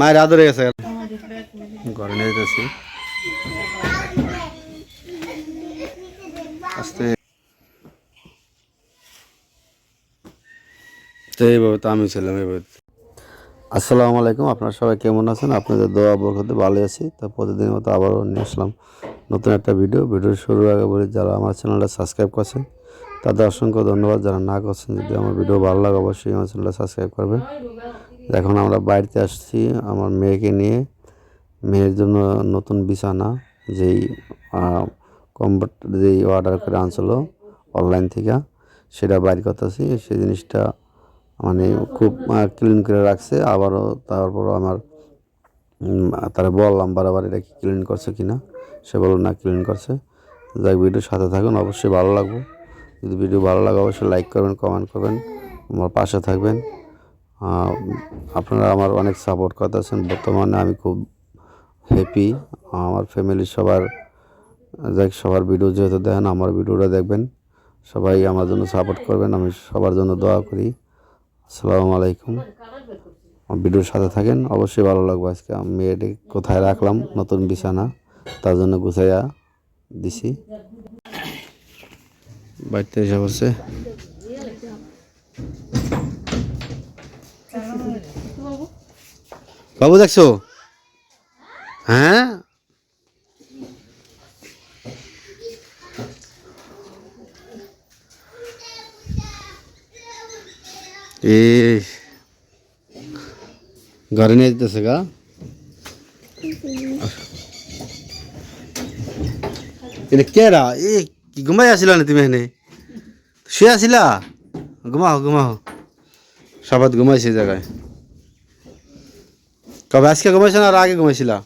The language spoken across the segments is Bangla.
মায়ের আদরে গেছে ঘরে নিয়ে যেতেছি এইভাবে তো আমি ছিলাম এইভাবে আসসালামু আলাইকুম, আপনারা সবাই কেমন আছেন? আপনাদের দোয়া বরকতে ভালো আছি। তো প্রতিদিনের মতো আবারও নিয়ে আসলাম নতুন একটা ভিডিও ভিডিও শুরুর আগে বলি, যারা আমার চ্যানেলটা সাবস্ক্রাইব করছেন তাদের অসংখ্য ধন্যবাদ যারা না করছেন। যদি আমার ভিডিও ভালো লাগে, অবশ্যই আমার চ্যানেলটা সাবস্ক্রাইব করবেন। এখন আমরা বাড়িতে আসছি আমার মেয়েকে নিয়ে। মেয়ের জন্য নতুন বিছানা, যেই কম্বট যেই অর্ডার করে আনছিল অনলাইন থেকে, সেটা বাইর করতেছি। সেই জিনিসটা মানে খুব ক্লিন করে রাখছে। আবারও তারপর আমার তারা বললাম বারবার এটা কি ক্লিন করছে কিনা। সে বলল না ক্লিন করছে। যাই ভিডিওর সাথে থাকুন, অবশ্যই ভালো লাগবে। যদি ভিডিও ভালো লাগে, অবশ্যই লাইক করবেন কমেন্ট করবেন, আমার পাশে থাকবেন। আপনারা আমার অনেক সাপোর্ট করতেছেন। বর্তমানে আমি খুব হ্যাপি আমার ফ্যামিলির সবার যাই সবার ভিডিও যেহেতু দেখেন, আমার ভিডিওটা দেখবেন। সবাই আমার জন্য সাপোর্ট করবেন, আমি সবার জন্য দোয়া করি। আসসালামু আলাইকুম। ভিডিওর সাথে থাকেন, অবশ্যই ভালো লাগবে আজকে। আমি মেয়েটি কোথায় রাখলাম, নতুন বিছানা, তার জন্য গুছাইয়া দিছি। বাড়িতে এসে বসে। বাবু দেখছ? হ্যাঁ? এই ঘরে নিয়ে যেতেছে গা। এটা কেরা? এ ঘুমাই আসিলা না তুমি এখানে শুয়ে আসিলা ঘুমাও ঘুমাও। সবাই ঘুমাইছে জায়গায়। কবে আজকে ঘুমাইছে না আর আগে ঘুমাইছিলা?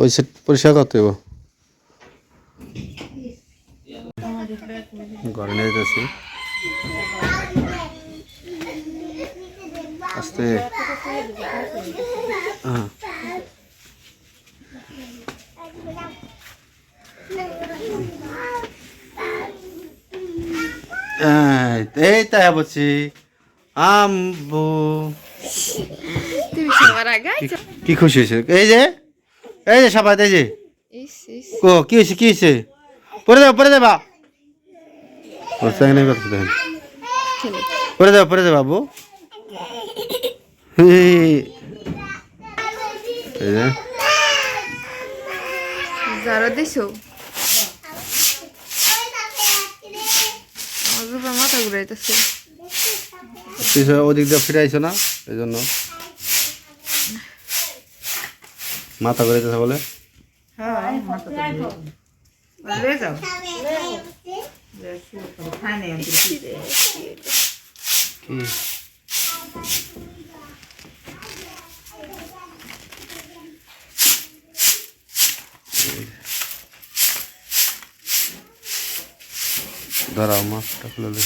ওই সেট পরিষ্কার করতে হইব। ঘরে যেতেছি আস্তে। হ্যাঁ। এই এই তাই বলছি। আম্বু। তুমি সবার আগে? কি খুশি হয়েছে? এই যে এই যে সাবাত এই যে। কো কি হয়েছে কি হয়েছে? পরে দেবা পরে দেবা। নেই কথা দেখেন পরে দেবা পরে দেবা বাবু যারা দিছো আমার মাথা ঘুরাইতেছে। সব ওদিক দিয়ে ফিরে আইছো না এই জন্য মাথা করে দিতেছে বলে কি? দাঁড়াও মাছটা খুলে দে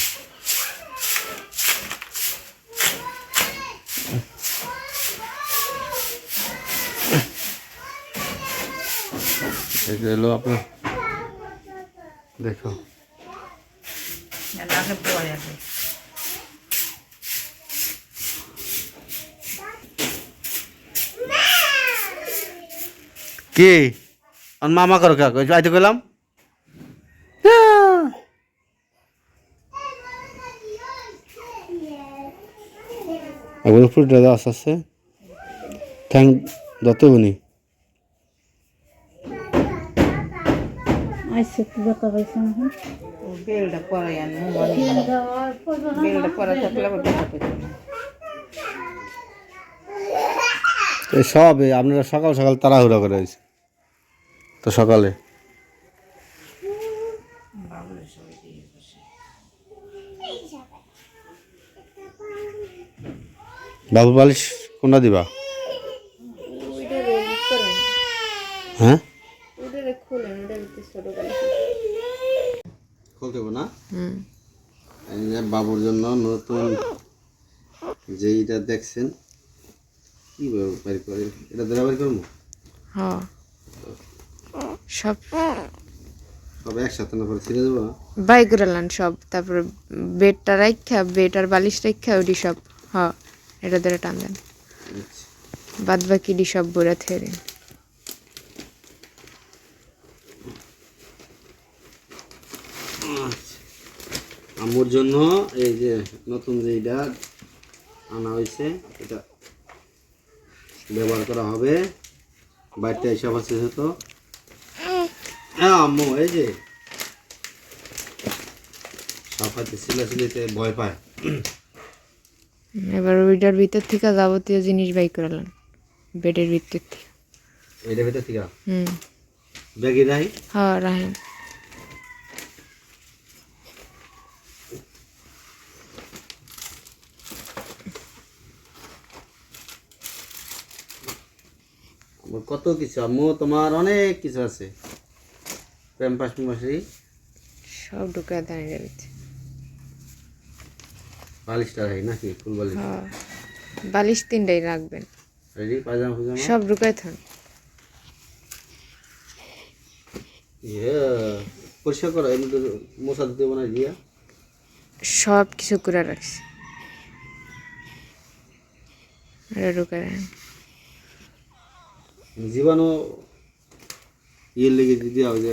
এটা এলো আপনার দেখো কি আর মামা করো কাক আইতে গেলাম এগুলো ফুটে দেওয়া আস্তে আস্তে ঠ্যাং দত বনি সব আপনারা সকাল সকাল তাড়াহুড়া করে তো সকালে বাবু বালিশ কোনটা দিবা? হ্যাঁ? ওটা খুলতে না? এই যে বাবুর জন্য নতুন যেইটা দেখছেন কি বাড়ি করে? এটা দেওয়া বাড়ি করব? হ্যাঁ। সব সব একসাথে না করে ছিঁড়ে দেবো? বাই করে সব তারপরে বেডটা রাখা বেড আর বালিশ রাখা ওডি সব হ এটা ধরে টান দেন বাদ বাকি ডি সব বইরা থেকে দিন। আম্মুর জন্য এই যে নতুন যে এটা আনা হয়েছে, এটা ব্যবহার করা হবে। বাড়িতে এসব আছে তো হ্যাঁ আম্মু, এই যে। সাফাতে সিলাসিলিতে ভয় পায়। এবার ওইটার ভিতর থেকে যাবতীয় জিনিস বাই করে লান বেডের ভিতর থেকে। এইটা ভিতর থেকে? হুম। ব্যাগে রাই হ্যাঁ রাহেন কত কিছু আম্মু তোমার অনেক কিছু আছে। প্যাম্পাস প্যাম্পাসি সব দেন এটার ভিতরে বালিশটা রাখি নাকি? ফুল বালিশ? হ্যাঁ বালিশ তিনটাই রাখবেন। রেডি? ফুজামা সব ঢুকায় থান ইয়ে পরিষ্কার করো এমনি তো মশা দিতে না গিয়া। সব কিছু করে রাখছি। জীবাণু ইয়ের লেগে যদি ওই যে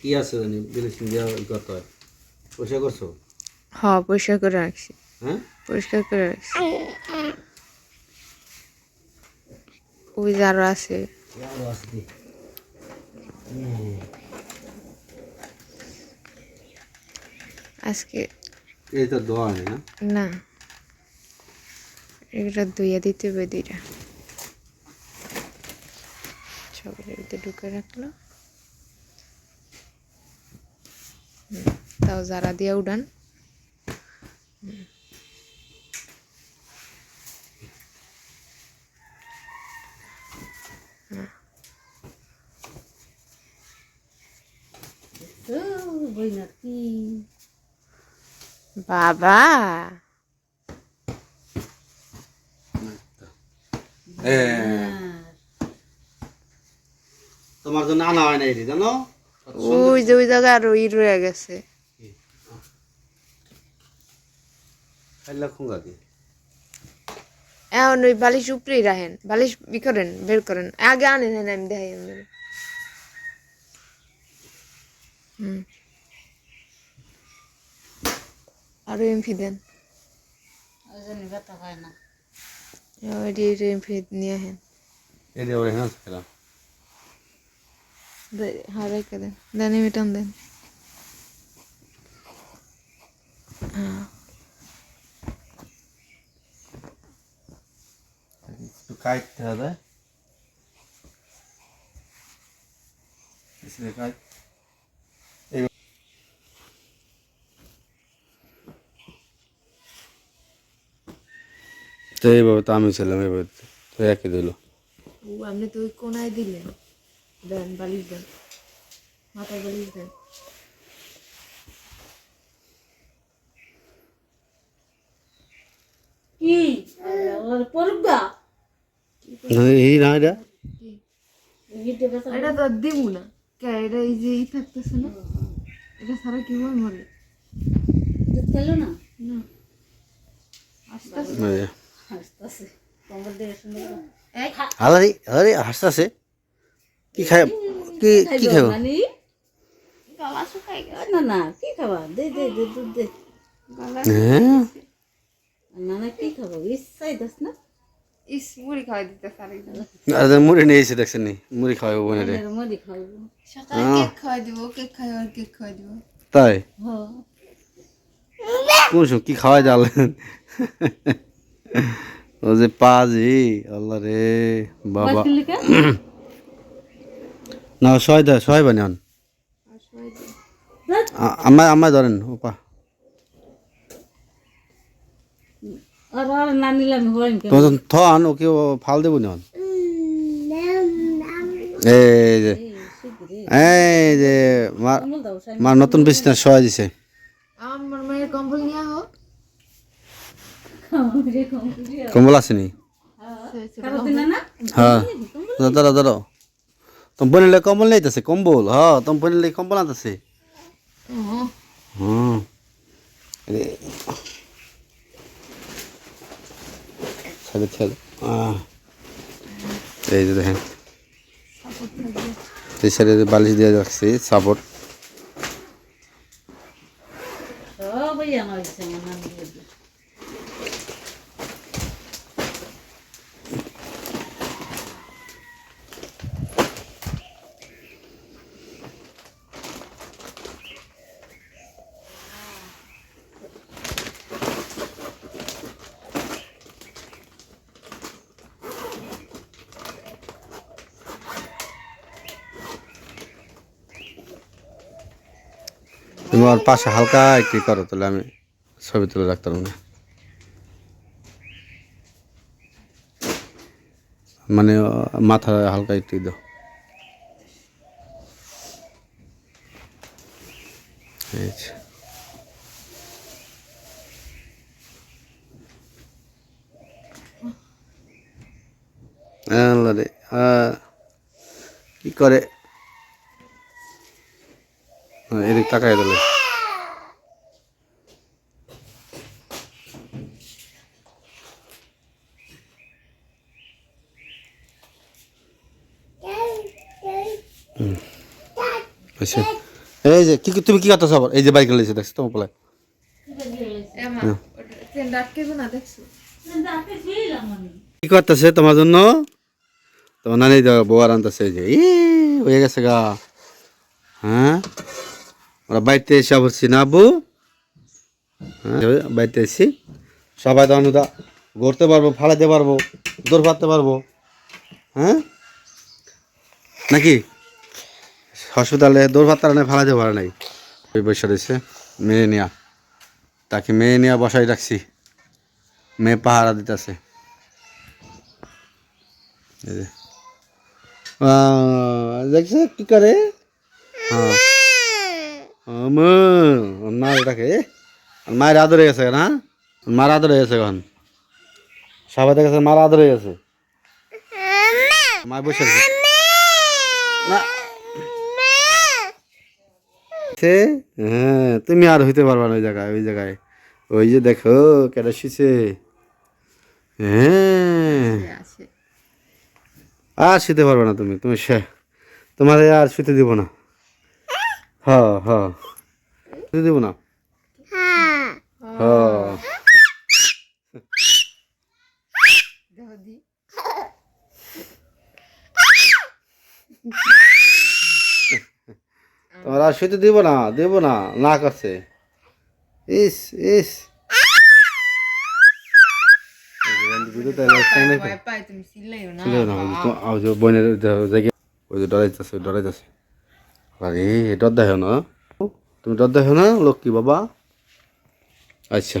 কি আছে জানি ব্লিচিং দেওয়া করতে হয়। পরিষ্কার করছ? হ্যাঁ পরিষ্কার করে রাখছি। হ্যাঁ পরিষ্কার করে রাখছি। ওই যে আরও আছে। আরও আছে কি? আজকে এই তো দোয়া নেই না? না। এটা ধুইয়া দিতে হবে দুইটা। সবের ভিতরে ঢুকে রাখল। তাও যারা দিয়ে উড়ান। বাবা। তোমার জন্য আনা হয় না এটি জানো? ওই যে ওই জায়গায় আরও ই রয়ে গেছে। খাইলা খুঙ্গা এখন ওই বালিশ উপরেই রাখেন বালিশ ই করেন বের করেন। আগে আনেন হ্যাঁ আমি দেখাই। হুম। আরও এমফি দেন। ওইটি এমফি নিয়ে এই যে ওরে হ্যাঁ খেলাম হ্যাঁ রেখে দেন। দেন এমিটান দেন। হ্যাঁ। কাটতে হবে। তো এইভাবে তো আমি ছিলাম, এইভাবে তো একে দিল। ও, আপনি তো কোনায় দিলেন। দেন, বালিশ দেন। মাথায় বালিশ দেন। কি? পড়ুক এই না এটা? এটা তো দিমু না। কে এটা এই যে ই থাকতেছে না? এটা সারা কি হয় মরে না। আরে আরে হাসতেছে। কি খাই কি কি না না কি খাবা? দে দে দে দুধ দে। হ্যাঁ? না না কি খাব? ইচ্ছাই দাস না। ইস মুড়ি খাওয়াই দিতে সারা আরে মুড়ি নিয়ে এসে দেখছেন নি? মুড়ি খাওয়াবো বোনের। মুড়ি খাব সকালে কেক খাওয়াই দিব কেক খাওয়াই আর কেক খাওয়াই দিব। তাই? হ্যাঁ। কোন সময় কি খাওয়াই জানলেন? ও যে পাজি আল্লাহ রে বাবা। না সয় দেয় সয় বানি হন আমায় আমায় ধরেন ওপা। আর আর না নিলাম হইন কে তোমার থন ওকে ফাল দেবো নি হন এই যে এই যে মা নতুন বিছনা সয় দিছে। আমার মায়ের কম্বল আসেনি হ্যাঁ। দাঁড়াও দাঁড়াও তোমার বোনের লাগে কম্বল নিতেছে কম্বল? হ তোমার বোনের কম্বল আনতেছে। হুম। ছেলে। ছেলে এই যে দেখেন। এই সাইডে বালিশ দিয়ে রাখছি সাপোর্ট সব ওই আমার ইচ্ছে মনে আমি দিয়ে দিই। তুমি ওর পাশে হালকা একটু করো, তাহলে আমি ছবি তুলে রাখতাম না। মানে মাথা হালকা একটু দাও। আল্লাহ রে কি করে হ্যাঁ, এদিক তাকাই দিলে হুম। আচ্ছা। এই যে কি কি- তুমি কি করতেছো আবার এই যে বাইক লেগেছে দেখছ তোমার পোলায় কি করতেছে তোমার জন্য তোমার নানি বউয়ার আনতেছে এই যে ই হয়ে গেছে গা হ্যাঁ ওরা বাড়িতে এসে বলছি না আব্বু হ্যাঁ বাড়িতে এসেছি। সবাই তো অনুদা ঘুরতে পারব ফালাইতে পারব দৌড় পারতে পারব। হ্যাঁ? নাকি? হসপিটালে দৌড় পাত্তার নেই ফালাইতে পারে নাই। ওই বসে রয়েছে মেয়ে নিয়া তাকে মেয়ে নিয়ে বসাই রাখছি। মেয়ে পাহারা দিতেছে। আহ, কি করে? হ্যাঁ। মার এটাকে মায়ের আদর হয়ে? গেছে না মার আদর হয়ে গেছে এখন। সবাই দেখেছে মার আদর হয়ে গেছে। মা বসে না। সে হ্যাঁ তুমি আর হইতে পারবা না ওই জায়গায় ওই জায়গায়। ওই যে দেখো কেটে শুছে হ্যাঁ। আর শুতে পারবে না তুমি তুমি সে। তোমার আর শুতে দিব না। হ হ শুতে দিব না হ তোমার আর শুতে দিব না দেব না না করছে ইস ইস বোনের ওই যে ডরাইতেছে ডরাইতেছে আরে ডর দেখো না। তুমি ডর দেখো না লক্ষ্মী বাবা? আচ্ছা।